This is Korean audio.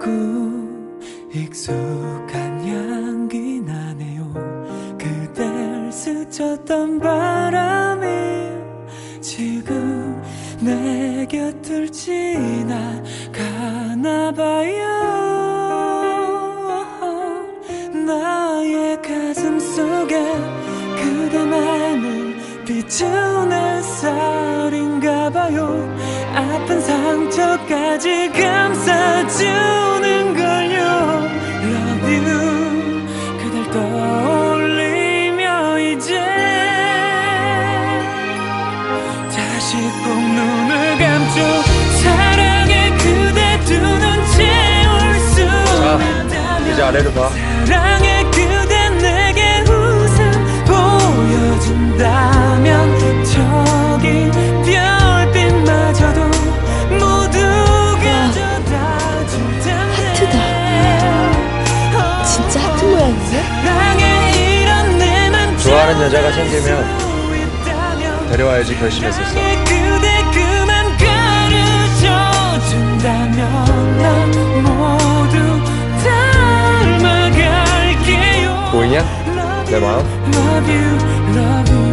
그 익숙한 향기 나네요. 그댈 스쳤던 바람이 지금 내 곁을 지나가나 봐요. 나의 가슴 속에 그대만을 비추는 햇살인가 봐요. 아픈 상처까지 감싸주 다시 꼭 눈을 감죠. 사랑에 그대 두 눈 채울 수 있다면 이제 아래로 봐. 사랑에 그대 내게 웃음 보여준다면 저기 별빛마저도 모두 가 져다 줄 텐데 하트다. 진짜 하트 내맘 좋아하는 여자가 생기면 데려와야지 결심했었어. 보이냐? 내 마음?